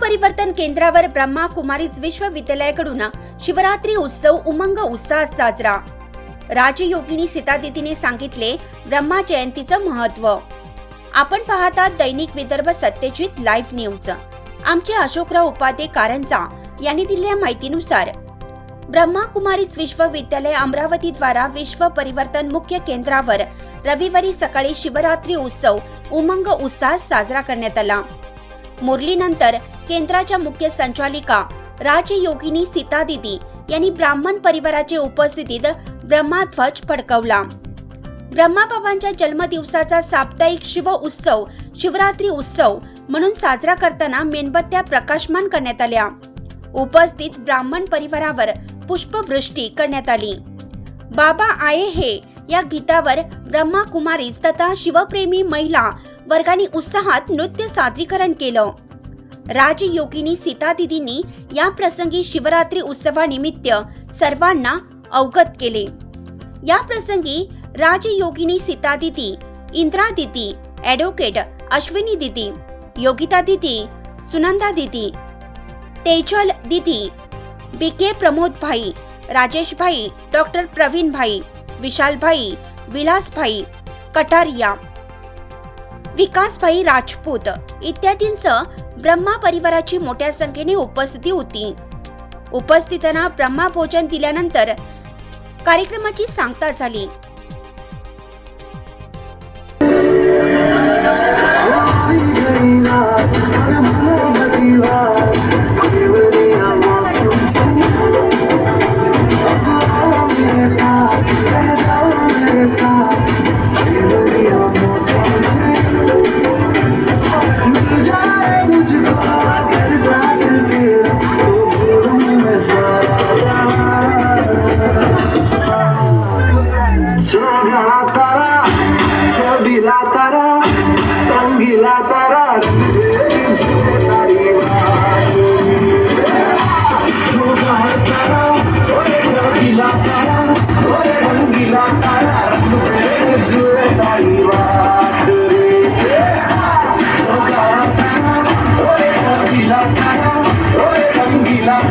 परिवर्तन केंद्रावर ब्रह्मा कुमारीज विश्वविद्यालयाकडून शिवरात्री उत्सव उमंग उत्साहात साजरा. राजयोगिनी सीतादितीने सांगितले ब्रह्मा जयंतीचं महत्त्व आपण पाहतात दैनिक विदर्भ सत्यजित लाईव्ह न्यूज. आमचे अशोकराव उपाध्ये कारंजा यांनी दिलेल्या माहितीनुसार ब्रह्मा कुमारीज विश्वविद्यालय अमरावती द्वारा विश्व परिवर्तन मुख्य केंद्रावर रविवारी सकाळी शिवरात्री उत्सव उमंग उत्साहात साजरा करण्यात आला. मुरलीनंतर केंद्राच्या मुख्य संचालिका राजयोगिनी सीतादिदी यांनी ब्राह्मण परिवाराच्या उपस्थितीत ब्रह्माध्वज फडकवला. ब्रह्माबाबांच्या जन्मदिवसाचा साप्ताहिक शिव उत्सव शिवरात्री उत्सव म्हणून साजरा करताना मेणबत्त्या प्रकाशमान करण्यात आल्या. उपस्थित ब्राह्मण परिवारावर पुष्पवृष्टी करण्यात आली. बाबा आये हे या गीतावर ब्रह्मा कुमारीस तथा शिवप्रेमी महिला वर्गाने उत्साहात नृत्य सादरीकरण केलं. राजयोगिनी सीता दिदींनी या प्रसंगी शिवरात्री उत्सवानिमित्त सर्वांना अवगत केले. या प्रसंगी राजयोगिनी सीता दिदी इंद्रा दिदी ॲडव्होकेट अश्विनी दिदी योगिता दिदी सुनंदा दिदी तेजल दिदी बी के प्रमोद भाई राजेश भाई डॉक्टर प्रवीण भाई विशाल भाई विलास भाई कटारिया विकासभाई राजपूत. इत्यादींसह ब्रह्मा परिवाराची मोठ्या संख्येने उपस्थिती होती. उपस्थितांना ब्रह्मा भोजन दिल्यानंतर कार्यक्रमाची सांगता झाली.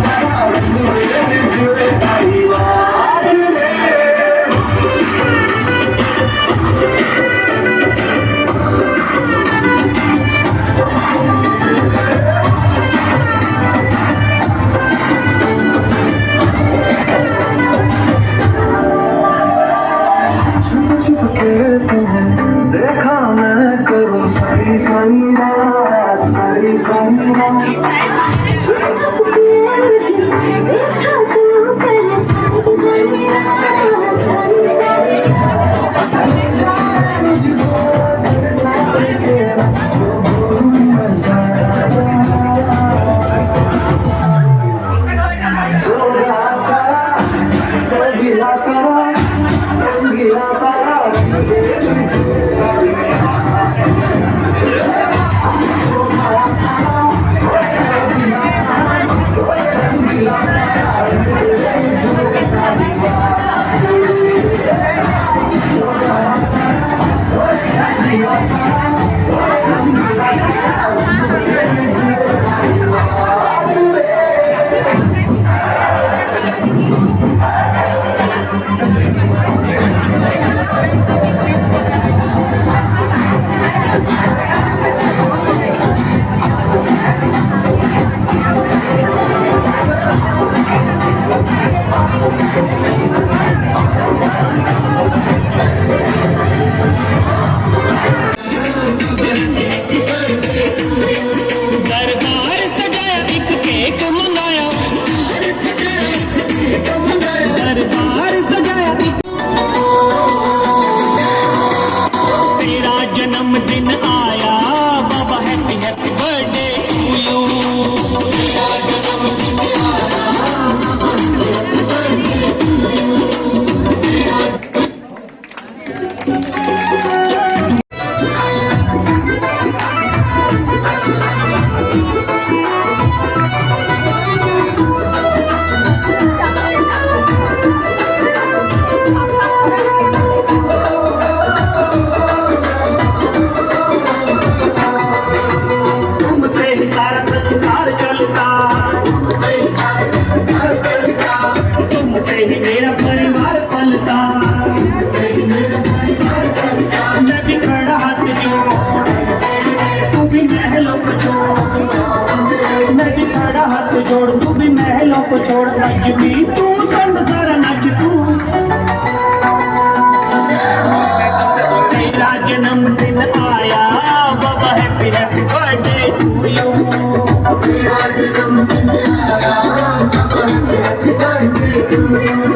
I'm gonna do it. आज जन्मदिन आया बाबा happy happy birthday to you आज जन्मदिन आया बाबा happy happy birthday to you